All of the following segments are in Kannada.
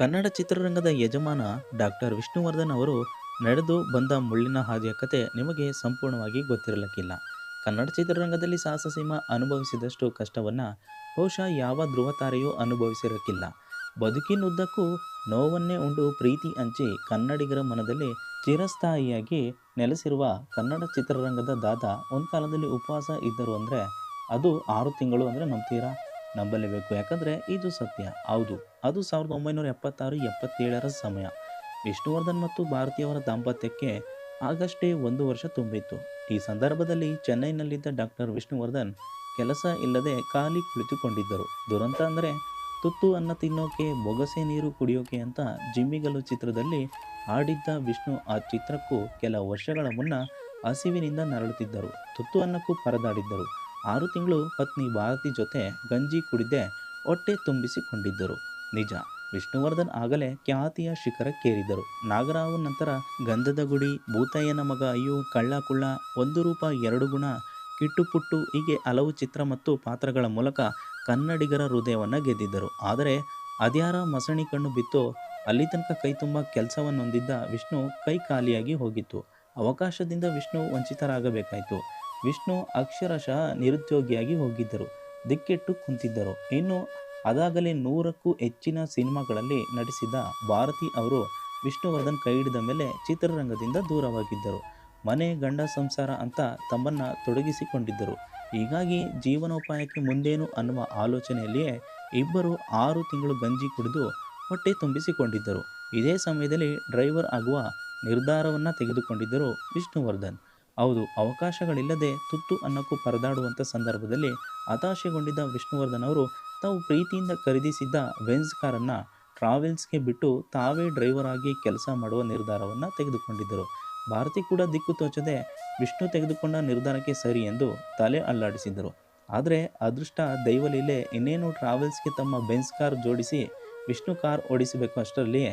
ಕನ್ನಡ ಚಿತ್ರರಂಗದ ಯಜಮಾನ ಡಾಕ್ಟರ್ ವಿಷ್ಣುವರ್ಧನ್ ಅವರು ನಡೆದು ಬಂದ ಮುಳ್ಳಿನ ಹಾದಿಯ ಕತೆ ನಿಮಗೆ ಸಂಪೂರ್ಣವಾಗಿ ಗೊತ್ತಿರಲಿಕ್ಕಿಲ್ಲ. ಕನ್ನಡ ಚಿತ್ರರಂಗದಲ್ಲಿ ಸಾಹಸ ಸಾಹಸಸೀಮ ಅನುಭವಿಸಿದಷ್ಟು ಕಷ್ಟವನ್ನು ಬಹುಶಃ ಯಾವ ಧ್ರುವತಾರೆಯೂ ಅನುಭವಿಸಿರಕ್ಕಿಲ್ಲ. ಬದುಕಿನುದ್ದಕ್ಕೂ ನೋವನ್ನೇ ಉಂಡು ಪ್ರೀತಿ ಹಂಚಿ ಕನ್ನಡಿಗರ ಮನದಲ್ಲಿ ಚಿರಸ್ಥಾಯಿಯಾಗಿ ನೆಲೆಸಿರುವ ಕನ್ನಡ ಚಿತ್ರರಂಗದ ದಾದ ಒಂದು ಕಾಲದಲ್ಲಿ ಉಪವಾಸ ಇದ್ದರು ಅಂದರೆ ಅದು ಆರು ತಿಂಗಳು ಅಂದರೆ ನಂಬ್ತೀರಾ? ನಂಬಲೇಬೇಕು ಯಾಕಂದರೆ ಇದು ಸತ್ಯ. ಹೌದು. ಅದು ಸಾವಿರದ ಒಂಬೈನೂರ ಎಪ್ಪತ್ತಾರು, ಎಪ್ಪತ್ತೇಳರ ಸಮಯ. ವಿಷ್ಣುವರ್ಧನ್ ಮತ್ತು ಭಾರತೀಯವರ ದಾಂಪತ್ಯಕ್ಕೆ ಆಗಷ್ಟೇ ಒಂದು ವರ್ಷ ತುಂಬಿತ್ತು. ಈ ಸಂದರ್ಭದಲ್ಲಿ ಚೆನ್ನೈನಲ್ಲಿದ್ದ ಡಾಕ್ಟರ್ ವಿಷ್ಣುವರ್ಧನ್ ಕೆಲಸ ಇಲ್ಲದೆ ಖಾಲಿ ಕುಳಿತುಕೊಂಡಿದ್ದರು. ದುರಂತ ಅಂದರೆ ತುತ್ತು ಅನ್ನ ತಿನ್ನೋಕೆ, ಬೊಗಸೆ ನೀರು ಕುಡಿಯೋಕೆ ಅಂತ ಜಿಮ್ಮಿಗಲು ಚಿತ್ರದಲ್ಲಿ ಆಡಿದ್ದ ವಿಷ್ಣು ಆ ಚಿತ್ರಕ್ಕೂ ಕೆಲ ವರ್ಷಗಳ ಮುನ್ನ ಹಸಿವಿನಿಂದ ನರಳುತ್ತಿದ್ದರು. ತುತ್ತು ಅನ್ನಕ್ಕೂ ಪರದಾಡಿದ್ದರು. ಆರು ತಿಂಗಳು ಪತ್ನಿ ಭಾರತಿ ಜೊತೆ ಗಂಜಿ ಕುಡಿದೇ ಹೊಟ್ಟೆ ತುಂಬಿಸಿಕೊಂಡಿದ್ದರು. ನಿಜ, ವಿಷ್ಣುವರ್ಧನ್ ಆಗಲೇ ಖ್ಯಾತಿಯ ಶಿಖರಕ್ಕೇರಿದರು. ನಾಗರಾವ್ ನಂತರ ಗಂಧದ ಗುಡಿ ಭೂತಯ್ಯನ ಮಗ ಅಯ್ಯೋ ಕಳ್ಳ ಕುಳ್ಳ ಒಂದು ರೂಪ, ಎರಡು ಗುಣ, ಕಿಟ್ಟುಪುಟ್ಟು, ಹೀಗೆ ಹಲವು ಚಿತ್ರ ಮತ್ತು ಪಾತ್ರಗಳ ಮೂಲಕ ಕನ್ನಡಿಗರ ಹೃದಯವನ್ನು ಗೆದ್ದಿದ್ದರು. ಆದರೆ ಅದ್ಯಾರ ಮಸಣಿ ಕಣ್ಣು ಬಿತ್ತು, ಅಲ್ಲಿ ತನಕ ಕೈ ತುಂಬ ಕೆಲಸವನ್ನು ಹೊಂದಿದ್ದ ವಿಷ್ಣು ಕೈ ಖಾಲಿಯಾಗಿ ಹೋಗಿತ್ತು. ಅವಕಾಶದಿಂದ ವಿಷ್ಣು ವಂಚಿತರಾಗಬೇಕಾಯಿತು. ವಿಷ್ಣು ಅಕ್ಷರಶಃ ನಿರುದ್ಯೋಗಿಯಾಗಿ ಹೋಗಿದ್ದರು. ದಿಕ್ಕೆಟ್ಟು ಕುಂತಿದ್ದರು. ಇನ್ನು ಅದಾಗಲೇ ನೂರಕ್ಕೂ ಹೆಚ್ಚಿನ ಸಿನಿಮಾಗಳಲ್ಲಿ ನಟಿಸಿದ ಭಾರತಿ ಅವರು ವಿಷ್ಣುವರ್ಧನ್ ಕೈ ಹಿಡಿದ ಮೇಲೆ ಚಿತ್ರರಂಗದಿಂದ ದೂರವಾಗಿದ್ದರು. ಮನೆ ಗಂಡ ಸಂಸಾರ ಅಂತ ತಮ್ಮನ್ನು ತೊಡಗಿಸಿಕೊಂಡಿದ್ದರು. ಹೀಗಾಗಿ ಜೀವನೋಪಾಯಕ್ಕೆ ಮುಂದೇನು ಅನ್ನುವ ಆಲೋಚನೆಯಲ್ಲಿಯೇ ಇಬ್ಬರು ಆರು ತಿಂಗಳು ಗಂಜಿ ಕುಡಿದು ಹೊಟ್ಟೆ ತುಂಬಿಸಿಕೊಂಡಿದ್ದರು. ಇದೇ ಸಮಯದಲ್ಲಿ ಡ್ರೈವರ್ ಆಗುವ ನಿರ್ಧಾರವನ್ನು ತೆಗೆದುಕೊಂಡಿದ್ದರು ವಿಷ್ಣುವರ್ಧನ್. ಹೌದು, ಅವಕಾಶಗಳಿಲ್ಲದೆ ತುತ್ತು ಅನ್ನಕ್ಕೂ ಪರದಾಡುವಂಥ ಸಂದರ್ಭದಲ್ಲಿ ಹತಾಶೆಗೊಂಡಿದ್ದ ವಿಷ್ಣುವರ್ಧನ್ ಅವರು ತಾವು ಪ್ರೀತಿಯಿಂದ ಖರೀದಿಸಿದ್ದ ವೆನ್ಸ್ ಕಾರನ್ನು ಟ್ರಾವೆಲ್ಸ್ಗೆ ಬಿಟ್ಟು ತಾವೇ ಡ್ರೈವರ್ ಆಗಿ ಕೆಲಸ ಮಾಡುವ ನಿರ್ಧಾರವನ್ನು ತೆಗೆದುಕೊಂಡಿದ್ದರು. ಭಾರತಿ ಕೂಡ ದಿಕ್ಕು ತೋಚದೆ ವಿಷ್ಣು ತೆಗೆದುಕೊಂಡ ನಿರ್ಧಾರಕ್ಕೆ ಸರಿ ಎಂದು ತಲೆ ಅಲ್ಲಾಡಿಸಿದ್ದರು. ಆದರೆ ಅದೃಷ್ಟ ದೈವಲೀಲೆ ಇನ್ನೇನು ಟ್ರಾವೆಲ್ಸ್ಗೆ ತಮ್ಮ ಬೆನ್ಸ್ ಕಾರ್ ಜೋಡಿಸಿ ವಿಷ್ಣು ಕಾರ್ ಓಡಿಸಬೇಕು ಅಷ್ಟರಲ್ಲಿ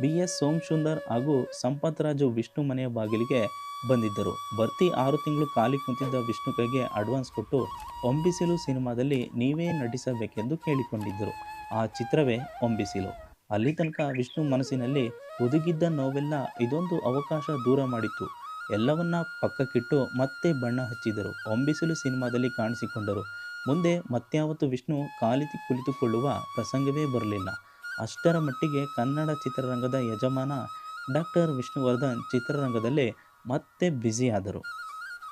ಬಿ ಎಸ್ ಸೋಮಸುಂದರ್ ಹಾಗೂ ಸಂಪತ್ ರಾಜು ವಿಷ್ಣು ಮನೆಯ ಬಾಗಿಲಿಗೆ ಬಂದಿದ್ದರು. ಬರ್ತಿ ಆರು ತಿಂಗಳು ಖಾಲಿ ಕುಂತಿದ್ದ ವಿಷ್ಣು ಕೈಗೆ ಅಡ್ವಾನ್ಸ್ ಕೊಟ್ಟು ಒಂಬಿಸಿಲು ಸಿನಿಮಾದಲ್ಲಿ ನೀವೇ ನಟಿಸಬೇಕೆಂದು ಕೇಳಿಕೊಂಡಿದ್ದರು. ಆ ಚಿತ್ರವೇ ಒಂಬಿಸಿಲು. ಅಲ್ಲಿ ತನಕ ವಿಷ್ಣು ಮನಸ್ಸಿನಲ್ಲಿ ಹುದುಗಿದ್ದ ನೋವೆಲ್ಲ ಇದೊಂದು ಅವಕಾಶ ದೂರ ಮಾಡಿತ್ತು. ಎಲ್ಲವನ್ನ ಪಕ್ಕಕ್ಕಿಟ್ಟು ಮತ್ತೆ ಬಣ್ಣ ಹಚ್ಚಿದರು. ಒಂಬಿಸಿಲು ಸಿನಿಮಾದಲ್ಲಿ ಕಾಣಿಸಿಕೊಂಡರು. ಮುಂದೆ ಮತ್ಯಾವತ್ತು ವಿಷ್ಣು ಖಾಲಿ ಕುಳಿತುಕೊಳ್ಳುವ ಪ್ರಸಂಗವೇ ಬರಲಿಲ್ಲ. ಅಷ್ಟರ ಮಟ್ಟಿಗೆ ಕನ್ನಡ ಚಿತ್ರರಂಗದ ಯಜಮಾನ ಡಾಕ್ಟರ್ ವಿಷ್ಣುವರ್ಧನ್ ಚಿತ್ರರಂಗದಲ್ಲೇ ಮತ್ತೆ ಬ್ಯುಸಿಯಾದರು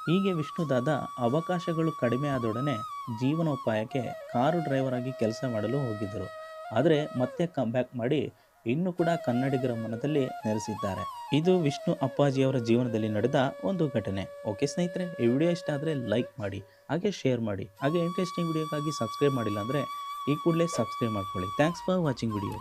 ಹೀಗೆ ವಿಷ್ಣುದಾದ ಅವಕಾಶಗಳು ಕಡಿಮೆ ಆದೊಡನೆ ಜೀವನೋಪಾಯಕ್ಕೆ ಕಾರು ಡ್ರೈವರ್ ಆಗಿ ಕೆಲಸ ಮಾಡಲು ಹೋಗಿದ್ದರು. ಆದರೆ ಮತ್ತೆ ಬ್ಯಾಕ್ ಮಾಡಿ ಇನ್ನೂ ಕೂಡ ಕನ್ನಡಿಗರ ಮನದಲ್ಲಿ ನೆಲೆಸಿದ್ದಾರೆ ಇದು ವಿಷ್ಣು ಅಪ್ಪಾಜಿಯವರ ಜೀವನದಲ್ಲಿ ನಡೆದ ಒಂದು ಘಟನೆ. ಓಕೆ ಸ್ನೇಹಿತರೆ, ಈ ವಿಡಿಯೋ ಇಷ್ಟ ಆದರೆ ಲೈಕ್ ಮಾಡಿ, ಹಾಗೆ ಶೇರ್ ಮಾಡಿ, ಹಾಗೆ ಇಂಟ್ರೆಸ್ಟಿಂಗ್ ವಿಡಿಯೋಕ್ಕಾಗಿ ಸಬ್ಸ್ಕ್ರೈಬ್ ಮಾಡಿಲ್ಲ ಅಂದರೆ ಈ ಕೂಡಲೇ ಸಬ್ಸ್ಕ್ರೈಬ್ ಮಾಡ್ಕೊಳ್ಳಿ. Thanks for watching video